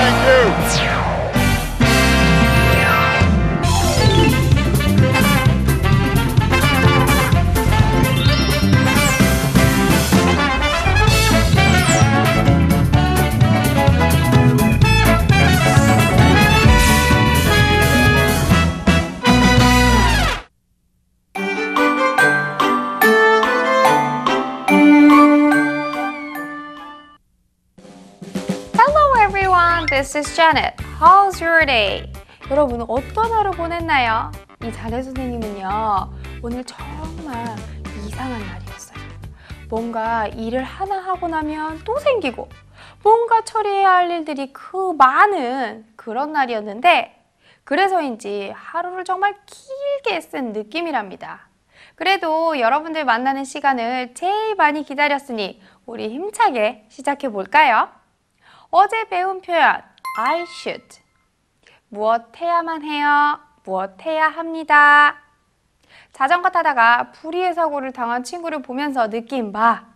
Thank you. This is Janet. How's your day? 여러분 어떤 하루 보냈나요? 이 자네 선생님은요 오늘 정말 이상한 날이었어요. 뭔가 일을 하나 하고 나면 또 생기고 뭔가 처리해야 할 일들이 그 많은 그런 날이었는데 그래서인지 하루를 정말 길게 쓴 느낌이랍니다. 그래도 여러분들 만나는 시간을 제일 많이 기다렸으니 우리 힘차게 시작해 볼까요? 어제 배운 표현 I should 무엇 해야만 해요? 무엇 해야 합니다. 자전거 타다가 불의의 사고를 당한 친구를 보면서 느낀 바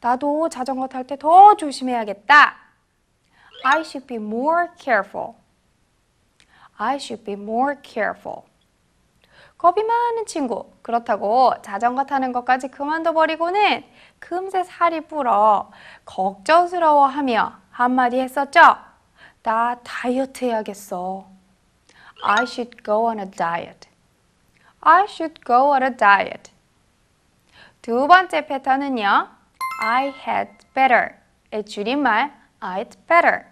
나도 자전거 탈 때 더 조심해야겠다. I should be more careful. I should be more careful. 겁이 많은 친구. 그렇다고 자전거 타는 것까지 그만둬 버리고는 금세 살이 불어 걱정스러워하며 한마디 했었죠. 나 다이어트 해야겠어. I should go on a diet. I should go on a diet. 두 번째 패턴은요. I had better. 의 줄임말 I'd better.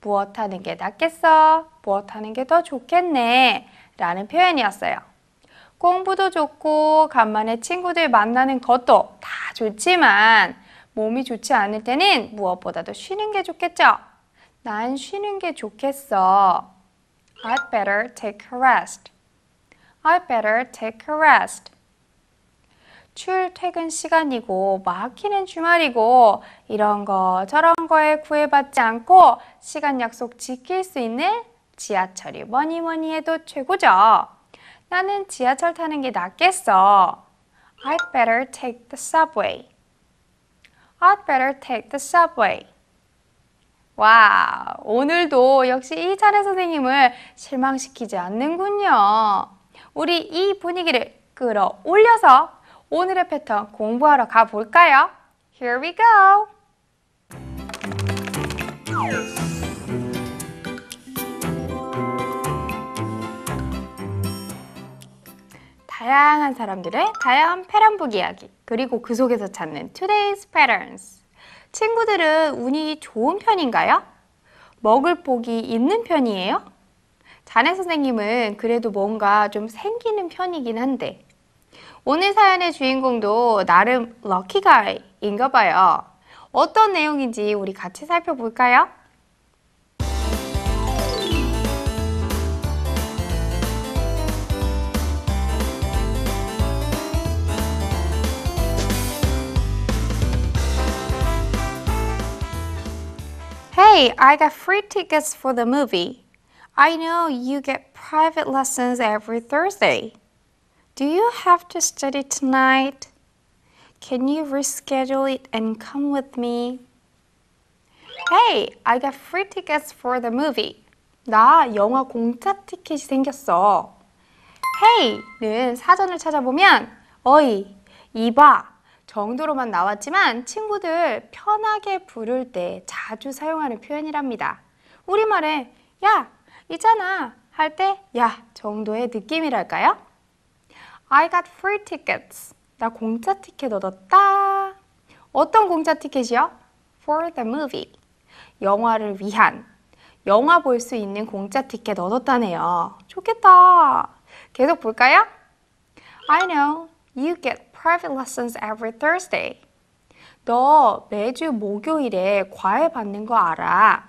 무엇 하는 게 낫겠어? 무엇 하는 게 더 좋겠네? 라는 표현이었어요. 공부도 좋고 간만에 친구들 만나는 것도 다 좋지만 몸이 좋지 않을 때는 무엇보다도 쉬는 게 좋겠죠? 난 쉬는 게 좋겠어. I'd better take a rest. I'd better take a rest. 출퇴근 시간이고 막히는 주말이고 이런 거 저런 거에 구애받지 않고 시간 약속 지킬 수 있는 지하철이 뭐니 뭐니 해도 최고죠. 나는 지하철 타는 게 낫겠어. I'd better take the subway. I'd better take the subway. 와, 오늘도 역시 이 차례 선생님을 실망시키지 않는군요. 우리 이 분위기를 끌어올려서 오늘의 패턴 공부하러 가볼까요? Here we go! 다양한 사람들의 다양한 패런북 이야기, 그리고 그 속에서 찾는 Today's Patterns. 친구들은 운이 좋은 편인가요? 먹을 복이 있는 편이에요? 자네 선생님은 그래도 뭔가 좀 생기는 편이긴 한데 오늘 사연의 주인공도 나름 럭키가이인가 봐요. 어떤 내용인지 우리 같이 살펴볼까요? Hey, I got free tickets for the movie. I know you get private lessons every Thursday. Do you have to study tonight? Can you reschedule it and come with me? Hey, I got free tickets for the movie. 나 영화 공짜 티켓이 생겼어. Hey는 사전을 찾아보면 어이, 이봐 정도로만 나왔지만 친구들 편하게 부를 때 자주 사용하는 표현이랍니다. 우리말에 야, 있잖아 할 때 야 정도의 느낌이랄까요? I got free tickets. 나 공짜 티켓 얻었다. 어떤 공짜 티켓이요? For the movie. 영화를 위한. 영화 볼 수 있는 공짜 티켓 얻었다네요. 좋겠다. 계속 볼까요? I know you get private lessons every Thursday. 너 매주 목요일에 과외 받는 거 알아?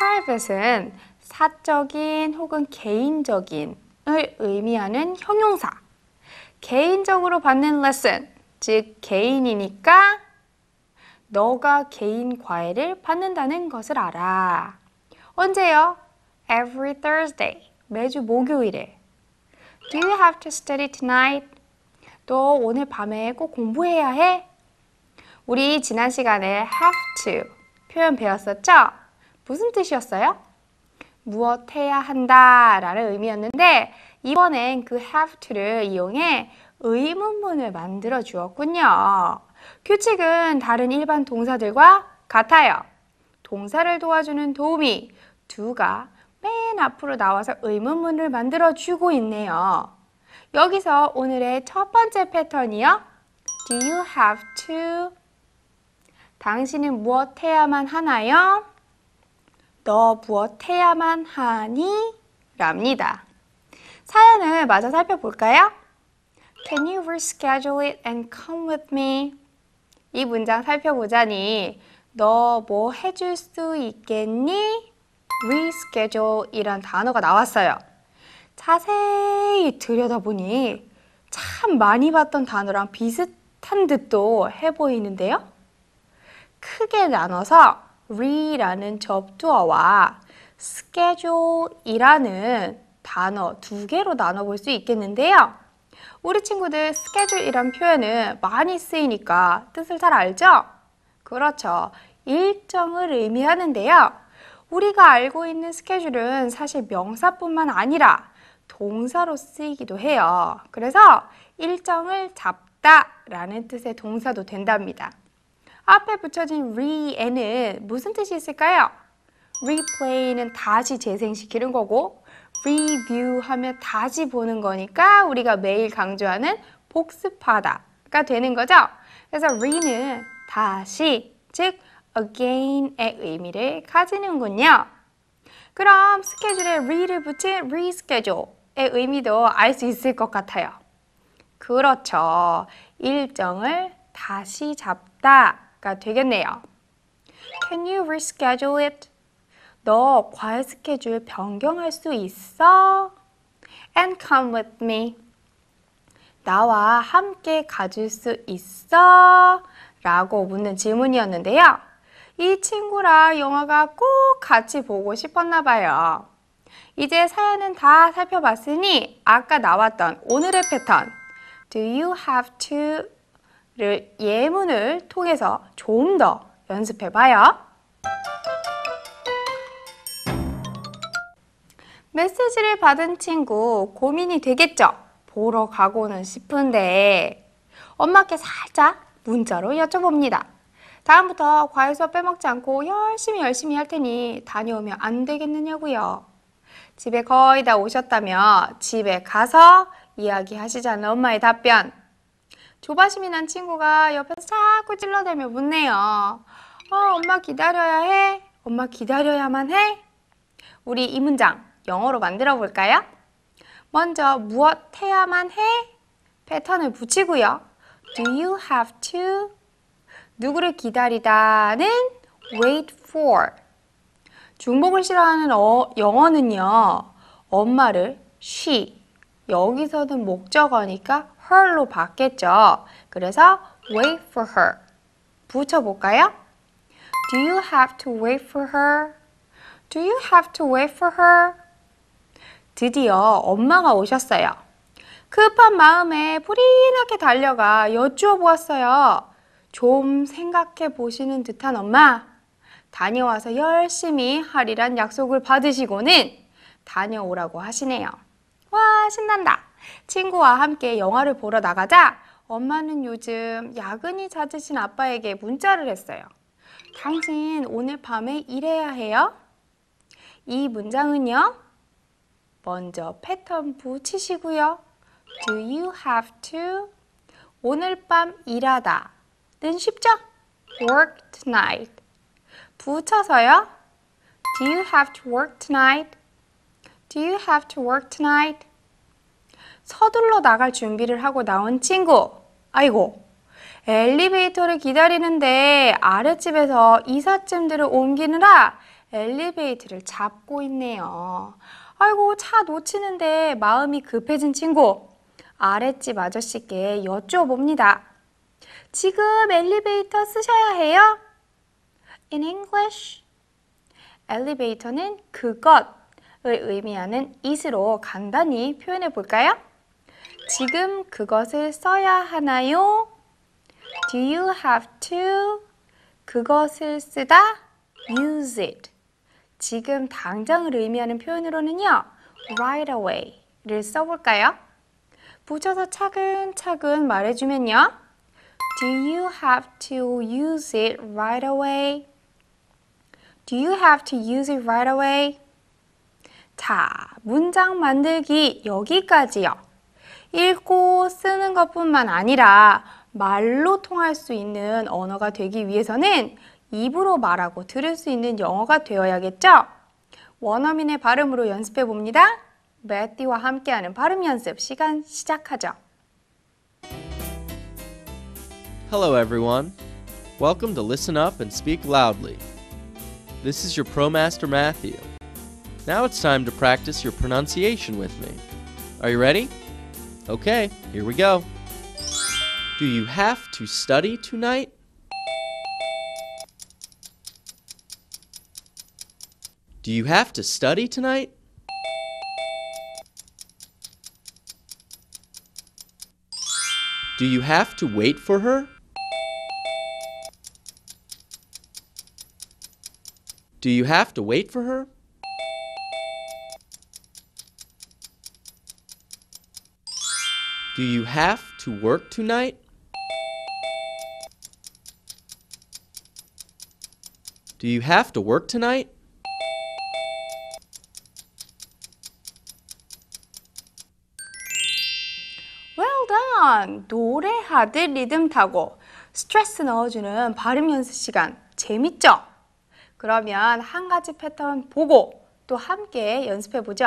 private은 사적인 혹은 개인적인을 의미하는 형용사. 개인적으로 받는 레슨, 즉 개인이니까 너가 개인 과외를 받는다는 것을 알아. 언제요? Every Thursday. 매주 목요일에. Do you have to study tonight? 너 오늘 밤에 꼭 공부해야 해? 우리 지난 시간에 have to 표현 배웠었죠? 무슨 뜻이었어요? 무엇 해야 한다 라는 의미였는데 이번엔 그 have to를 이용해 의문문을 만들어 주었군요. 규칙은 다른 일반 동사들과 같아요. 동사를 도와주는 도우미 두가 맨 앞으로 나와서 의문문을 만들어 주고 있네요. 여기서 오늘의 첫 번째 패턴이요. Do you have to? 당신은 무엇 해야만 하나요? 너 무엇 해야만 하니? 랍니다. 사연을 마저 살펴볼까요? Can you reschedule it and come with me? 이 문장 살펴보자니 너 뭐 해줄 수 있겠니? reschedule 이란 단어가 나왔어요. 자세히 들여다보니 참 많이 봤던 단어랑 비슷한 듯도 해 보이는데요. 크게 나눠서 re라는 접두어와 schedule이라는 단어 두 개로 나눠볼 수 있겠는데요. 우리 친구들 schedule이란 표현은 많이 쓰이니까 뜻을 잘 알죠? 그렇죠. 일정을 의미하는데요. 우리가 알고 있는 스케줄은 사실 명사뿐만 아니라 동사로 쓰이기도 해요. 그래서 일정을 잡다 라는 뜻의 동사도 된답니다. 앞에 붙여진 re에는 무슨 뜻이 있을까요? replay는 다시 재생시키는 거고 review 하면 다시 보는 거니까 우리가 매일 강조하는 복습하다가 되는 거죠. 그래서 re는 다시, 즉 again의 의미를 가지는군요. 그럼 스케줄에 re를 붙인 reschedule의 의미도 알 수 있을 것 같아요. 그렇죠. 일정을 다시 잡다가 되겠네요. Can you reschedule it? 너 과외 스케줄 변경할 수 있어? And come with me. 나와 함께 가줄 수 있어? 라고 묻는 질문이었는데요. 이 친구랑 영화가 꼭 같이 보고 싶었나 봐요. 이제 사연은 다 살펴봤으니 아까 나왔던 오늘의 패턴 Do you have to를 예문을 통해서 좀 더 연습해 봐요. 메시지를 받은 친구 고민이 되겠죠? 보러 가고는 싶은데 엄마께 살짝 문자로 여쭤봅니다. 다음부터 과일 수업 빼먹지 않고 열심히 열심히 할 테니 다녀오면 안 되겠느냐고요. 집에 거의 다 오셨다며 집에 가서 이야기하시자는 엄마의 답변. 조바심이 난 친구가 옆에서 자꾸 찔러대며 묻네요. 어, 엄마 기다려야 해? 엄마 기다려야만 해? 우리 이 문장 영어로 만들어 볼까요? 먼저 무엇 해야만 해? 패턴을 붙이고요. Do you have to? 누구를 기다리다는 wait for. 중복을 싫어하는 어, 영어는요. 엄마를 she. 여기서는 목적어니까 her로 바뀌었죠. 그래서 wait for her. 붙여볼까요? Do you have to wait for her? Do you have to wait for her? 드디어 엄마가 오셨어요. 급한 마음에 불이나게 달려가 여쭈어 보았어요. 좀 생각해 보시는 듯한 엄마. 다녀와서 열심히 하리란 약속을 받으시고는 다녀오라고 하시네요. 와, 신난다. 친구와 함께 영화를 보러 나가자 엄마는 요즘 야근이 잦으신 아빠에게 문자를 했어요. 당신 오늘 밤에 일해야 해요? 이 문장은요. 먼저 패턴 붙이시고요. Do you have to? 오늘 밤 일하다. 는 쉽죠? Work tonight. 붙여서요. Do you have to work tonight? Do you have to work tonight? 서둘러 나갈 준비를 하고 나온 친구. 아이고, 엘리베이터를 기다리는데 아랫집에서 이삿짐들을 옮기느라 엘리베이터를 잡고 있네요. 아이고, 차 놓치는데 마음이 급해진 친구. 아랫집 아저씨께 여쭈어봅니다. 지금 엘리베이터 쓰셔야 해요? In English, 엘리베이터는 그것을 의미하는 it으로 간단히 표현해 볼까요? 지금 그것을 써야 하나요? Do you have to? 그것을 쓰다 use it. 지금 당장을 의미하는 표현으로는요. right away를 써볼까요? 붙여서 차근차근 말해주면요. Do you have to use it right away? Do you have to use it right away? 자, 문장 만들기 여기까지요. 읽고 쓰는 것뿐만 아니라 말로 통할 수 있는 언어가 되기 위해서는 입으로 말하고 들을 수 있는 영어가 되어야겠죠? 원어민의 발음으로 연습해 봅니다. 매띠와 함께하는 발음 연습 시간 시작하죠. Hello, everyone. Welcome to Listen Up and Speak Loudly. This is your ProMaster Matthew. Now it's time to practice your pronunciation with me. Are you ready? Okay, here we go. Do you have to study tonight? Do you have to study tonight? Do you have to wait for her? Do you have to wait for her? Do you have to work tonight? Do you have to work tonight? Well done! 노래하듯 리듬 타고 스트레스 넣어주는 발음 연습 시간 재밌죠? 그러면 한 가지 패턴 보고 또 함께 연습해 보죠.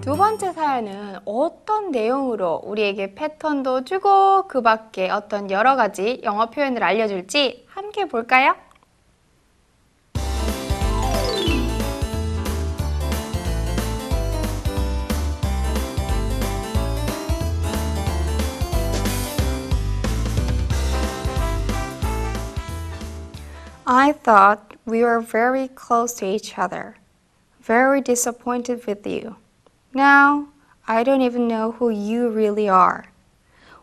두 번째 사연은 어떤 내용으로 우리에게 패턴도 주고 그 밖에 어떤 여러 가지 영어 표현을 알려줄지 함께 볼까요? I thought we were very close to each other. Very disappointed with you. Now, I don't even know who you really are.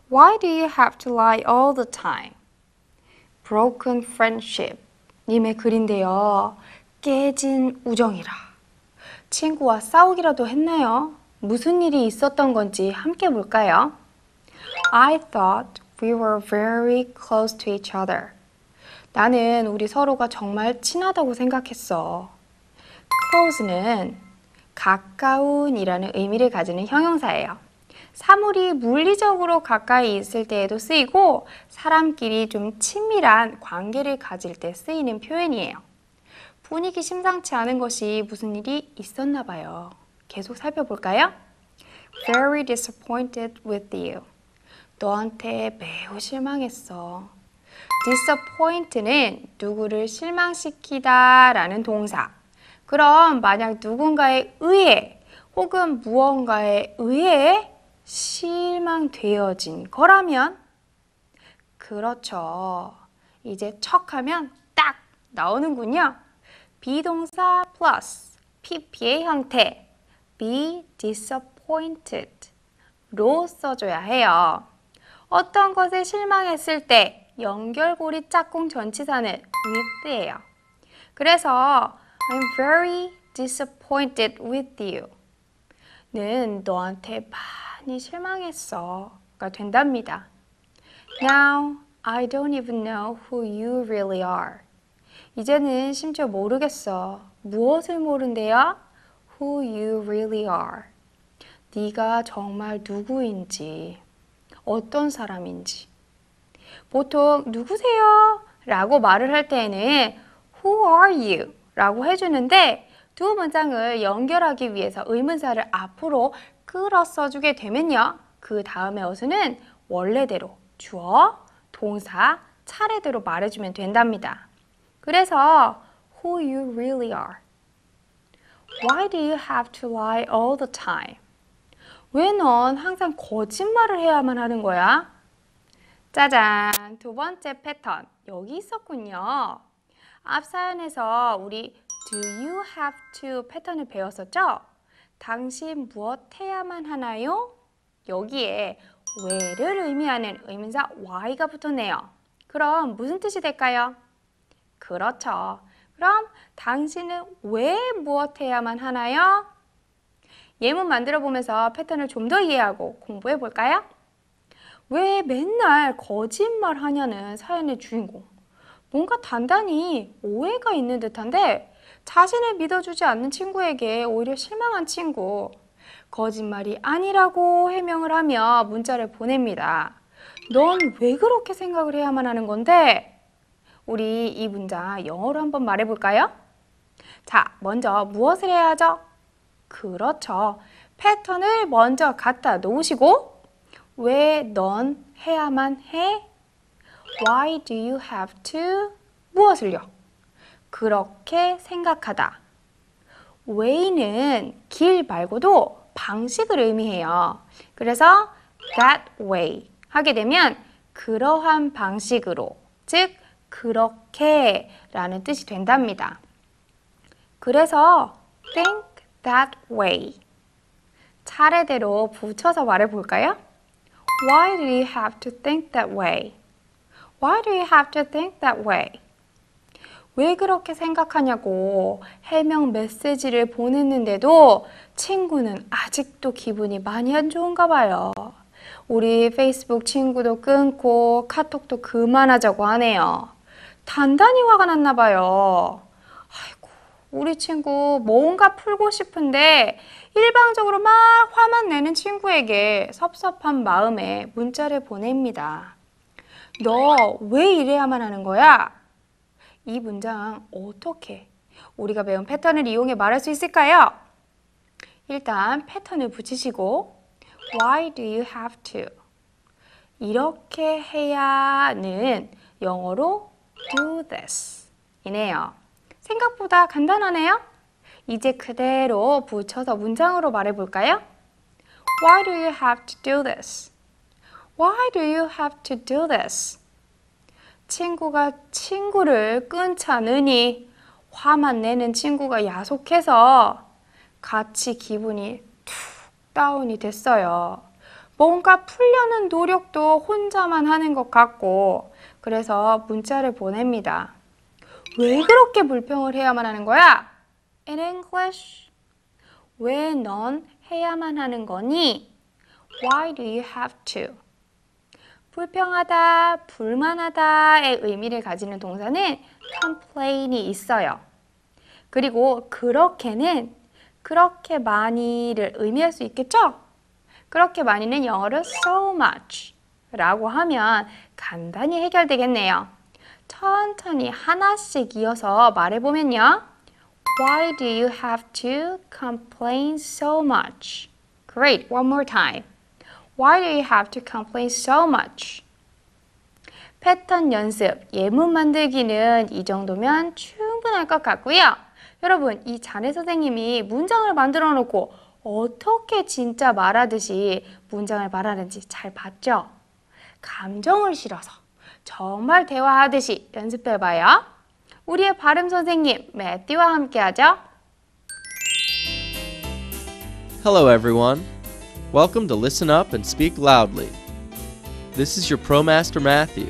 Why do you have to lie all the time? Broken friendship. 님의 글인데요. 깨진 우정이라. 친구와 싸우기라도 했나요? 무슨 일이 있었던 건지 함께 볼까요? I thought we were very close to each other. 나는 우리 서로가 정말 친하다고 생각했어. close는 가까운이라는 의미를 가지는 형용사예요. 사물이 물리적으로 가까이 있을 때에도 쓰이고 사람끼리 좀 친밀한 관계를 가질 때 쓰이는 표현이에요. 분위기 심상치 않은 것이 무슨 일이 있었나 봐요. 계속 살펴볼까요? Very disappointed with you. 너한테 매우 실망했어. Disappoint는 누구를 실망시키다 라는 동사. 그럼 만약 누군가에 의해 혹은 무언가에 의해 실망되어진 거라면 그렇죠. 이제 척하면 딱 나오는군요. 비동사 플러스 pp의 형태 be disappointed 로 써줘야 해요. 어떤 것에 실망했을 때 연결고리 짝꿍 전치사는 with예요. 그래서 I'm very disappointed with you. 는 너한테 많이 실망했어 가 된답니다. Now I don't even know who you really are. 이제는 심지어 모르겠어. 무엇을 모른대요? Who you really are. 네가 정말 누구인지, 어떤 사람인지. 보통 누구세요? 라고 말을 할 때에는 Who are you? 라고 해주는데 두 문장을 연결하기 위해서 의문사를 앞으로 끌어 써주게 되면요. 그 다음에 어수는 원래대로 주어, 동사, 차례대로 말해주면 된답니다. 그래서 who you really are. Why do you have to lie all the time? 왜 넌 항상 거짓말을 해야만 하는 거야? 짜잔! 두 번째 패턴. 여기 있었군요. 앞 사연에서 우리 do you have to 패턴을 배웠었죠? 당신 무엇 해야만 하나요? 여기에 왜를 의미하는 의문사 why가 붙었네요. 그럼 무슨 뜻이 될까요? 그렇죠. 그럼 당신은 왜 무엇 해야만 하나요? 예문 만들어 보면서 패턴을 좀 더 이해하고 공부해 볼까요? 왜 맨날 거짓말 하냐는 사연의 주인공. 뭔가 단단히 오해가 있는 듯한데 자신을 믿어주지 않는 친구에게 오히려 실망한 친구. 거짓말이 아니라고 해명을 하며 문자를 보냅니다. 넌 왜 그렇게 생각을 해야만 하는 건데? 우리 이 문장 영어로 한번 말해볼까요? 자, 먼저 무엇을 해야 하죠? 그렇죠. 패턴을 먼저 갖다 놓으시고 왜 넌 해야만 해? Why do you have to? 무엇을요? 그렇게 생각하다. way는 길 말고도 방식을 의미해요. 그래서 that way 하게 되면 그러한 방식으로, 즉 그렇게 라는 뜻이 된답니다. 그래서 think that way 차례대로 붙여서 말해 볼까요? Why do you have to think that way? Why do you have to think that way? 왜 그렇게 생각하냐고 해명 메시지를 보냈는데도 친구는 아직도 기분이 많이 안 좋은가 봐요. 우리 페이스북 친구도 끊고 카톡도 그만하자고 하네요. 단단히 화가 났나 봐요. 우리 친구 뭔가 풀고 싶은데 일방적으로 막 화만 내는 친구에게 섭섭한 마음에 문자를 보냅니다. 너 왜 이래야만 하는 거야? 이 문장 어떻게 우리가 배운 패턴을 이용해 말할 수 있을까요? 일단 패턴을 붙이시고 Why do you have to? 이렇게 해야는 영어로 do this 이네요. 생각보다 간단하네요. 이제 그대로 붙여서 문장으로 말해볼까요? Why do you have to do this? Why do you have to do this? 친구가 친구를 끊자느니 화만 내는 친구가 야속해서 같이 기분이 툭 다운이 됐어요. 뭔가 풀려는 노력도 혼자만 하는 것 같고 그래서 문자를 보냅니다. 왜 그렇게 불평을 해야만 하는 거야? In English. 왜 넌 해야만 하는 거니? Why do you have to? 불평하다, 불만하다의 의미를 가지는 동사는 complain이 있어요. 그리고 그렇게는 그렇게 많이를 의미할 수 있겠죠? 그렇게 많이는 영어로 so much 라고 하면 간단히 해결되겠네요. 천천히 하나씩 이어서 말해보면요. Why do you have to complain so much? Great, one more time. Why do you have to complain so much? 패턴 연습, 예문 만들기는 이 정도면 충분할 것 같고요. 여러분, 이 자네 선생님이 문장을 만들어 놓고 어떻게 진짜 말하듯이 문장을 말하는지 잘 봤죠? 감정을 실어서 정말 대화하듯이 연습해봐요. 우리의 발음 선생님 매띠와 함께 하죠. Hello, everyone. Welcome to Listen Up and Speak Loudly. This is your ProMaster Matthew.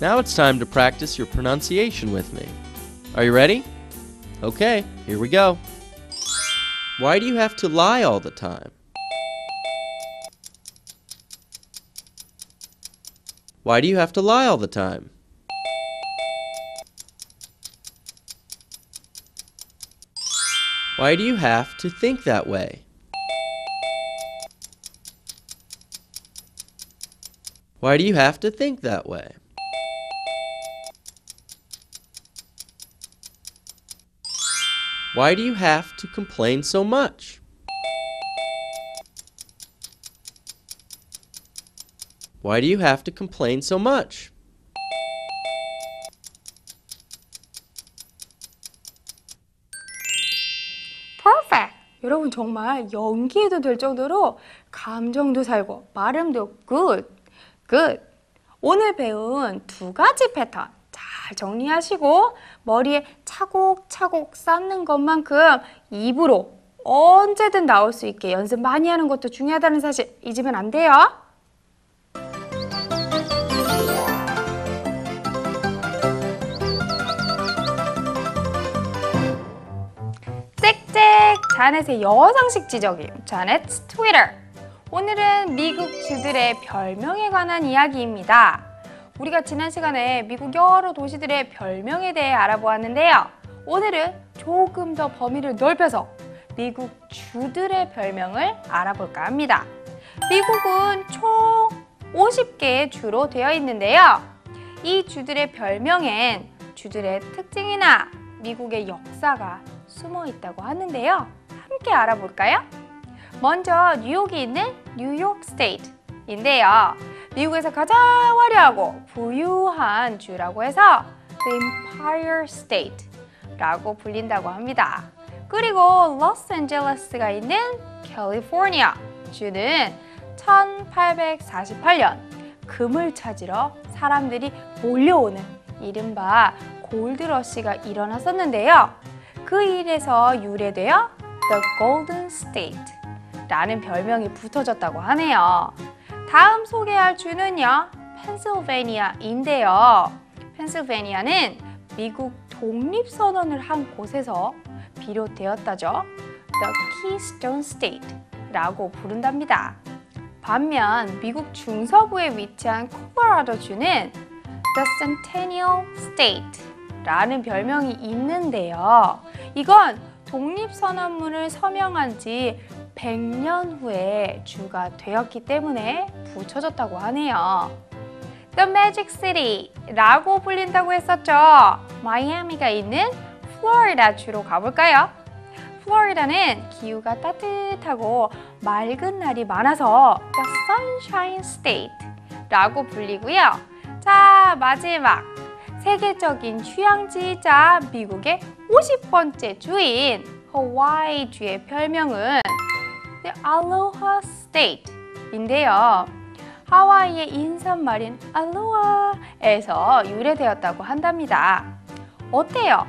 Now it's time to practice your pronunciation with me. Are you ready? Okay, here we go. Why do you have to lie all the time? Why do you have to lie all the time? Why do you have to think that way? Why do you have to think that way? Why do you have to complain so much? Why do you have to complain so much? Perfect! 여러분 정말 연기해도 될 정도로 감정도 살고 발음도 good, good. 오늘 배운 두 가지 패턴 잘 정리하시고 머리에 차곡차곡 쌓는 것만큼 입으로 언제든 나올 수 있게 연습 많이 하는 것도 중요하다는 사실 잊으면 안 돼요. 자넷의 여상식 지적인 자넷's 트위터. 오늘은 미국 주들의 별명에 관한 이야기입니다. 우리가 지난 시간에 미국 여러 도시들의 별명에 대해 알아보았는데요. 오늘은 조금 더 범위를 넓혀서 미국 주들의 별명을 알아볼까 합니다. 미국은 총 50개의 주로 되어 있는데요. 이 주들의 별명엔 주들의 특징이나 미국의 역사가 숨어 있다고 하는데요. 함께 알아볼까요? 먼저 뉴욕이 있는 뉴욕 스테이트인데요. 미국에서 가장 화려하고 부유한 주라고 해서 The Empire State라고 불린다고 합니다. 그리고 로스앤젤레스가 있는 캘리포니아 주는 1848년 금을 찾으러 사람들이 몰려오는 이른바 골드러시가 일어났었는데요. 그 일에서 유래되어 The Golden State 라는 별명이 붙어졌다고 하네요. 다음 소개할 주는요. 펜실베니아인데요. 펜실베니아는 미국 독립선언을 한 곳에서 비롯되었다죠. The Keystone State 라고 부른답니다. 반면 미국 중서부에 위치한 콜로라도 주는 The Centennial State 라는 별명이 있는데요. 이건 독립선언문을 서명한 지 100년 후에 주가 되었기 때문에 붙여졌다고 하네요. The Magic City라고 불린다고 했었죠. 마이애미가 있는 플로리다 주로 가볼까요? 플로리다는 기후가 따뜻하고 맑은 날이 많아서 The Sunshine State라고 불리고요. 자, 마지막 세계적인 휴양지이자 미국의 50번째 주인 하와이 주의 별명은 The Aloha State인데요. 하와이의 인사말인 알로하에서 유래되었다고 한답니다. 어때요?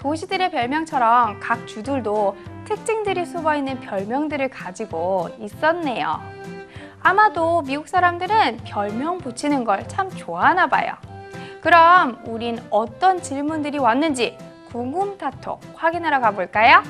도시들의 별명처럼 각 주들도 특징들이 숨어 있는 별명들을 가지고 있었네요. 아마도 미국 사람들은 별명 붙이는 걸 참 좋아하나 봐요. 그럼 우린 어떤 질문들이 왔는지 궁금타톡 확인하러 가볼까요?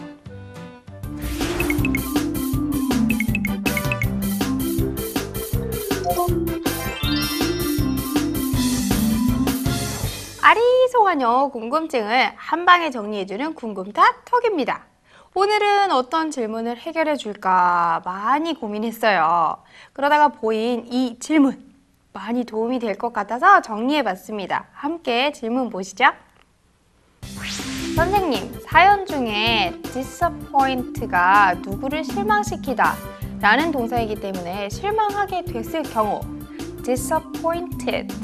아리송한 궁금증을 한 방에 정리해주는 궁금타톡입니다. 오늘은 어떤 질문을 해결해 줄까 많이 고민했어요. 그러다가 보인 이 질문 많이 도움이 될 것 같아서 정리해 봤습니다. 함께 질문 보시죠. 선생님, 사연 중에 disappoint가 누구를 실망시키다 라는 동사이기 때문에 실망하게 됐을 경우 disappointed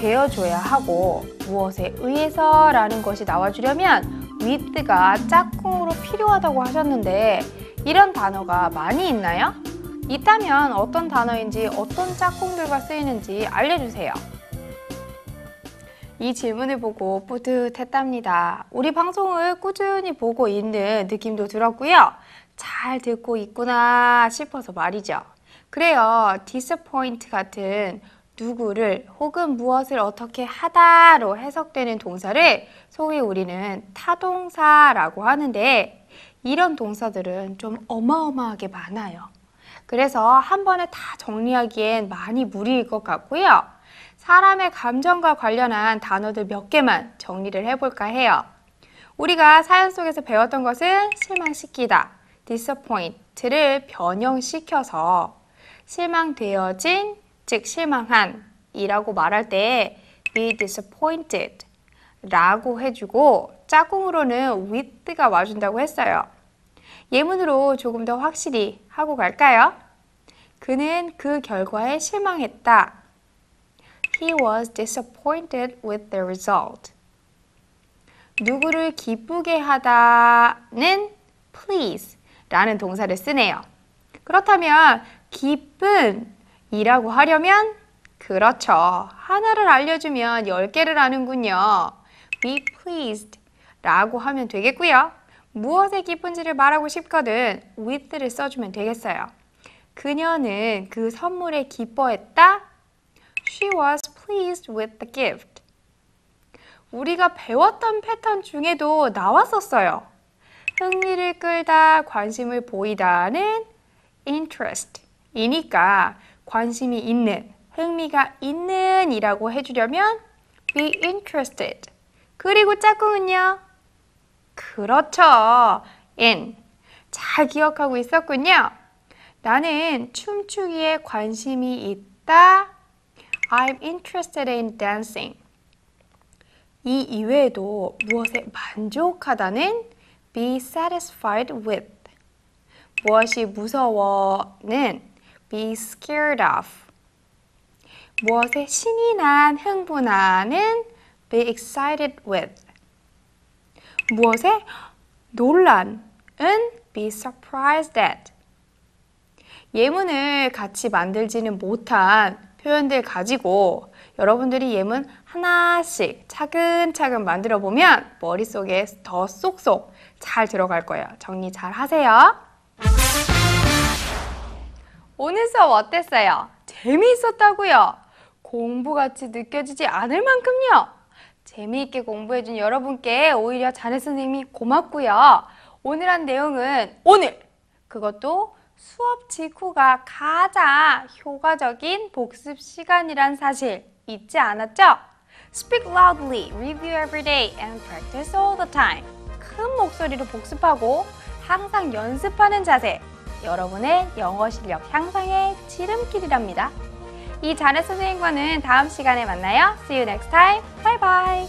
되어줘야 하고 무엇에 의해서 라는 것이 나와주려면 with가 짝꿍으로 필요하다고 하셨는데 이런 단어가 많이 있나요? 있다면 어떤 단어인지 어떤 짝꿍들과 쓰이는지 알려주세요. 이 질문을 보고 뿌듯했답니다. 우리 방송을 꾸준히 보고 있는 느낌도 들었고요. 잘 듣고 있구나 싶어서 말이죠. 그래요. disappoint 같은 누구를 혹은 무엇을 어떻게 하다로 해석되는 동사를 소위 우리는 타동사라고 하는데 이런 동사들은 좀 어마어마하게 많아요. 그래서 한 번에 다 정리하기엔 많이 무리일 것 같고요. 사람의 감정과 관련한 단어들 몇 개만 정리를 해볼까 해요. 우리가 사연 속에서 배웠던 것은 실망시키다, disappoint를 변형시켜서 실망되어진, 즉 실망한 이라고 말할 때 be disappointed 라고 해주고 짝꿍으로는 with가 와준다고 했어요. 예문으로 조금 더 확실히 하고 갈까요? 그는 그 결과에 실망했다. He was disappointed with the result. 누구를 기쁘게 하다는 please 라는 동사를 쓰네요. 그렇다면 기쁜 이라고 하려면 그렇죠. 하나를 알려주면 열 개를 아는군요. be pleased 라고 하면 되겠고요. 무엇에 기쁜지를 말하고 싶거든 with를 써주면 되겠어요. 그녀는 그 선물에 기뻐했다. She was pleased with the gift. 우리가 배웠던 패턴 중에도 나왔었어요. 흥미를 끌다, 관심을 보이다는 interest 이니까 관심이 있는, 흥미가 있는 이라고 해주려면 be interested. 그리고 짝꿍은요? 그렇죠. in. 잘 기억하고 있었군요. 나는 춤추기에 관심이 있다. I'm interested in dancing. 이 이외에도 무엇에 만족하다는 be satisfied with. 무엇이 무서워는 be scared of. 무엇에 신이 난 흥분하는 be excited with. 무엇에 논란은 be surprised at. 예문을 같이 만들지는 못한 표현들 가지고 여러분들이 예문 하나씩 차근차근 만들어 보면 머릿속에 더 쏙쏙 잘 들어갈 거예요. 정리 잘 하세요. 오늘 수업 어땠어요? 재미있었다고요? 공부같이 느껴지지 않을 만큼요? 재미있게 공부해준 여러분께 오히려 자네 선생님이 고맙고요. 오늘 한 내용은 오늘 그것도 수업 직후가 가장 효과적인 복습 시간이란 사실 잊지 않았죠? Speak loudly, review every day, and practice all the time. 큰 목소리로 복습하고 항상 연습하는 자세. 여러분의 영어 실력 향상의 지름길이랍니다. 이 자네 선생님과는 다음 시간에 만나요. See you next time. Bye bye.